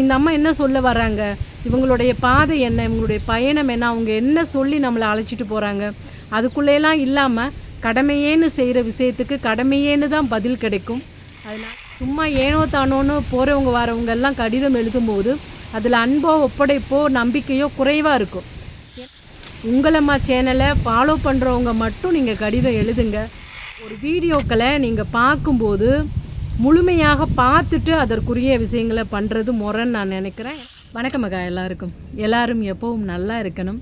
இந்த அம்மா என்ன சொல்ல வர்றாங்க? இவங்களுடைய பாதை என்ன? இவங்களுடைய பயணம் என்ன? அவங்க என்ன சொல்லி நம்மளை அழைச்சிட்டு போகிறாங்க அதுக்குள்ளேலாம் இல்லாமல் கடமையேன்னு செய்கிற விஷயத்துக்கு கடமையேன்னு தான் பதில் கிடைக்கும். அதனால் சும்மா ஏனோ தானோன்னு போகிறவங்க வரவங்க எல்லாம் கடிதம் எழுதும்போது அதில் அன்போ ஒப்படைப்போ நம்பிக்கையோ குறைவாக இருக்கும். உங்களம்மா சேனலை ஃபாலோ பண்ணுறவங்க மட்டும் நீங்கள் கடிதம் எழுதுங்க. ஒரு வீடியோக்களை நீங்கள் பார்க்கும்போது முழுமையாக பார்த்துட்டு அதற்குரிய விஷயங்களை பண்ணுறது முறைன்னு நான் நினைக்கிறேன். வணக்கம் மகா எல்லாருக்கும். எல்லாரும் எப்பவும் நல்லா இருக்கணும்.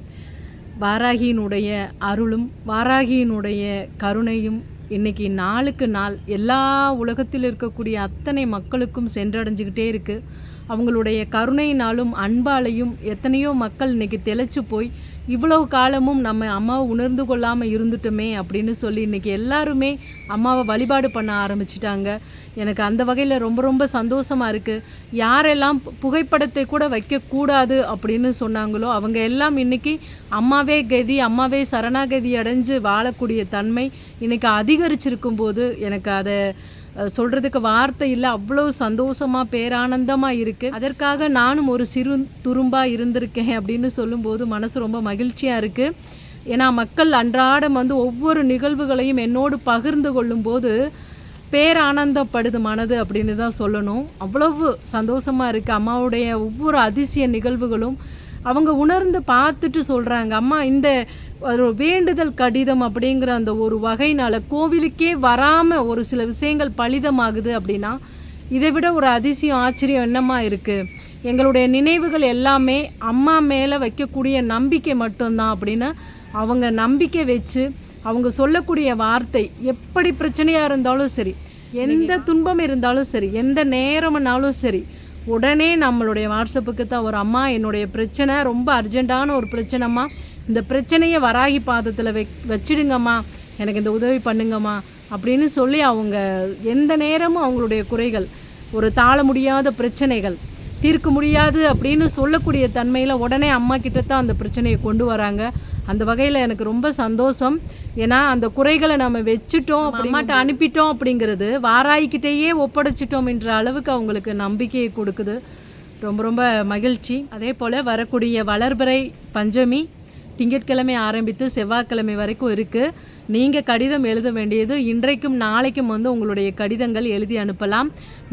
வாராகியினுடைய அருளும் வாராகியினுடைய கருணையும் இன்னைக்கு நாளுக்கு நாள் எல்லா உலகத்தில் இருக்கக்கூடிய அத்தனை மக்களுக்கும் சென்றடைஞ்சுக்கிட்டே இருக்குது அவங்களுடைய கருணையினாலும் அன்பாலையும் எத்தனையோ மக்கள் இன்னைக்கு தெளிச்சு போய் இவ்வளவு காலமும் நம்ம அம்மாவை உணர்ந்து கொள்ளாமல் இருந்துட்டோமே அப்படின்னு சொல்லி இன்னைக்கு எல்லாருமே அம்மாவை வழிபாடு பண்ண ஆரம்பிச்சிட்டாங்க. எனக்கு அந்த வகையில் ரொம்ப ரொம்ப சந்தோஷமாக இருக்குது யாரெல்லாம் புகைப்படத்தை கூட வைக்கக்கூடாது அப்படின்னு சொன்னாங்களோ அவங்க எல்லாம் இன்னைக்கு அம்மாவே கதி அம்மாவே சரணாகதி அடைஞ்சு வாழக்கூடிய தன்மை இன்னைக்கு அதிகரிச்சிருக்கும் போது எனக்கு அதை சொல்றதுக்கு வார்த்தை இல்லை அவ்வளோ சந்தோஷமா பேரானந்தமா இருக்கு. அதற்காக நானும் ஒரு சிறு துரும்பா இருந்திருக்கேன் அப்படின்னு சொல்லும்போது மனசு ரொம்ப மகிழ்ச்சியா இருக்கு. ஏன்னா மக்கள் அன்றாடம் வந்து ஒவ்வொரு நிகழ்வுகளையும் என்னோடு பகிர்ந்து கொள்ளும்போது பேரானந்தப்படுது மனது அப்படின்னு தான் சொல்லணும். அவ்வளவு சந்தோஷமா இருக்கு. அம்மாவுடைய ஒவ்வொரு அதிசய நிகழ்வுகளும் அவங்க உணர்ந்து பார்த்துட்டு சொல்றாங்க. அம்மா இந்த ஒரு வேண்டுதல் கடிதம் அப்படிங்கிற அந்த ஒரு வகையினால கோவிலுக்கே வராம ஒரு சில விஷயங்கள் பலிதமாகுது அப்படின்னா இதை விட ஒரு அதிசயம் ஆச்சரியம் என்னமா இருக்கு? எங்களுடைய நினைவுகள் எல்லாமே அம்மா மேலே வைக்கக்கூடிய நம்பிக்கை மட்டும்தான் அப்படின்னு அவங்க நம்பிக்கை வச்சு அவங்க சொல்லக்கூடிய வார்த்தை எப்படி பிரச்சனையாக இருந்தாலும் சரி எந்த துன்பம் இருந்தாலும் சரி எந்த நேரம்னாலும் சரி உடனே நம்மளுடைய வாட்ஸ்அப்புக்கு தான் ஒரு அம்மா என்னுடைய பிரச்சனை ரொம்ப அர்ஜென்ட்டான ஒரு பிரச்சனைம்மா. இந்த பிரச்சனையை வராகி பாதத்தில் வை வச்சிடுங்கம்மா. எனக்கு இந்த உதவி பண்ணுங்கம்மா. அப்படின்னு சொல்லி அவங்க எந்த நேரமும் அவங்களுடைய குறைகள் ஒரு தாழ முடியாத பிரச்சனைகள் தீர்க்க முடியாது அப்படின்னு சொல்லக்கூடிய தன்மையில் உடனே அம்மா கிட்ட தான் அந்த பிரச்சனையை கொண்டு வராங்க. அந்த வகையில் எனக்கு ரொம்ப சந்தோஷம். ஏன்னா அந்த குறைகளை நம்ம வச்சுட்டோம் அம்மாட்ட அனுப்பிட்டோம் அப்படிங்கிறது வாராய்கிட்டேயே ஒப்படைச்சிட்டோம் என்ற அளவுக்கு அவங்களுக்கு நம்பிக்கையை கொடுக்குது. ரொம்ப ரொம்ப மகிழ்ச்சி. அதே போல் வரக்கூடிய வளர்பிறை பஞ்சமி திங்கட்கிழமை ஆரம்பித்து செவ்வாய்க்கிழமை வரைக்கும் இருக்குது நீங்கள் கடிதம் எழுத வேண்டியது இன்றைக்கும் நாளைக்கும் வந்து உங்களுடைய கடிதங்கள் எழுதி அனுப்பலாம்.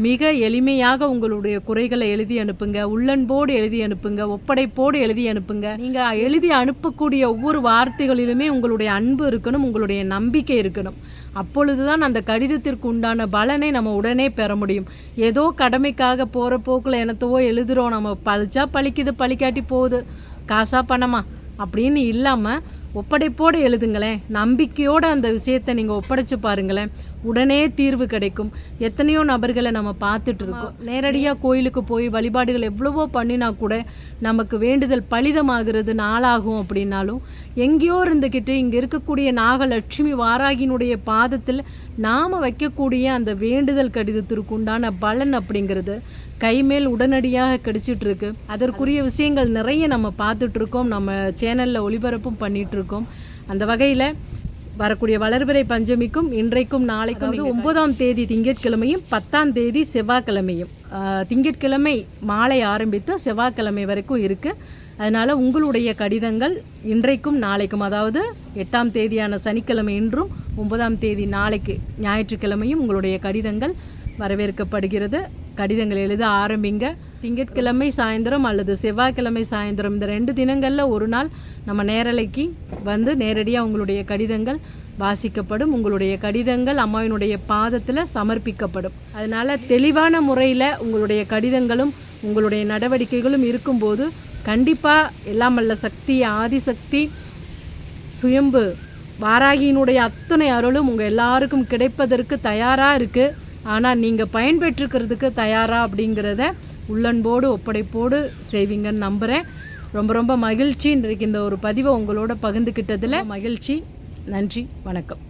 மிக எளிமையாக உங்களுடைய குறைகளை எழுதி அனுப்புங்க. உள்ளன்போடு எழுதி அனுப்புங்க. ஒப்படைப்போடு எழுதி அனுப்புங்க. நீங்கள் எழுதி அனுப்பக்கூடிய ஒவ்வொரு வார்த்தைகளிலுமே உங்களுடைய அன்பு இருக்கணும் உங்களுடைய நம்பிக்கை இருக்கணும். அப்பொழுதுதான் அந்த கடிதத்திற்கு உண்டான பலனை நம்ம உடனே பெற முடியும். ஏதோ கடமைக்காக போகிற போக்கில் என்னத்தவோ எழுதுகிறோம் நம்ம பழிச்சா பழிக்குது பழிக்காட்டி போகுது. காசா பணமா? அப்படின்னு இல்லாமல் ஒப்படைப்போடு எழுதுங்களேன். நம்பிக்கையோடு அந்த விஷயத்தை நீங்கள் ஒப்படைச்சு பாருங்களேன். உடனே தீர்வு கிடைக்கும். எத்தனையோ நபர்களை நம்ம பார்த்துட்டு இருக்கோம் நேரடியாக கோயிலுக்கு போய் வழிபாடுகள் எவ்வளவோ பண்ணினா கூட நமக்கு வேண்டுதல் பலிதமாகிறது நாளாகும் அப்படின்னாலும் எங்கேயோ இருந்துக்கிட்டு இங்கே இருக்கக்கூடிய நாகலட்சுமி வாராகினுடைய பாதத்தில் நாம் வைக்கக்கூடிய அந்த வேண்டுதல் கடிதத்திற்கு உண்டான பலன் அப்படிங்கிறது கைமேல் உடனடியாக கிடைச்சிட்டு இருக்கு அதற்குரிய விஷயங்கள் நிறைய நம்ம பார்த்துட்டு இருக்கோம் நம்ம சேனலில் ஒளிபரப்பும் பண்ணிட்டு இருக்கோம் அந்த வகையில் வரக்கூடிய வளர்பிறை பஞ்சமிக்கும் இன்றைக்கும் நாளைக்கும் வந்து ஒன்பதாம் தேதி திங்கட்கிழமையும் பத்தாம் தேதி செவ்வாய்க்கிழமையும். திங்கட்கிழமை மாலை ஆரம்பித்து செவ்வாய்க்கிழமை வரைக்கும் இருக்குது அதனால் உங்களுடைய கடிதங்கள் இன்றைக்கும் நாளைக்கும் அதாவது எட்டாம் தேதியான சனிக்கிழமை இன்றும் ஒன்பதாம் தேதி நாளைக்கு ஞாயிற்றுக்கிழமையும் உங்களுடைய கடிதங்கள் வரவேற்கப்படுகிறது. கடிதங்கள் எழுத ஆரம்பிங்க. திங்கட்கிழமை சாயந்தரம் அல்லது செவ்வாய்க்கிழமை சாயந்தரம். இந்த ரெண்டு தினங்களில் ஒரு நாள் நம்ம நேரலைக்கு வந்து நேரடியாக உங்களுடைய கடிதங்கள் வாசிக்கப்படும். உங்களுடைய கடிதங்கள் அம்மாவினுடைய பாதத்தில் சமர்ப்பிக்கப்படும். அதனால் தெளிவான முறையில் உங்களுடைய கடிதங்களும் உங்களுடைய நடவடிக்கைகளும் இருக்கும்போது கண்டிப்பாக எல்லாம் அல்ல சக்தி ஆதிசக்தி சுயம்பு வாராகியினுடைய அத்தனை அருளும் உங்கள் எல்லாருக்கும் கிடைப்பதற்கு தயாராக இருக்குது ஆனால் நீங்கள் பயன்பெற்றுக்கிறதுக்கு தயாரா அப்படிங்கிறத உள்ளன்போடு ஒப்படைப்போடு செய்வீங்கன்னு நம்புகிறேன் ரொம்ப ரொம்ப மகிழ்ச்சி. இன்றைக்கு இந்த ஒரு பதிவை உங்களோட பகிர்ந்துக்கிட்டதில் மகிழ்ச்சி. நன்றி. வணக்கம்.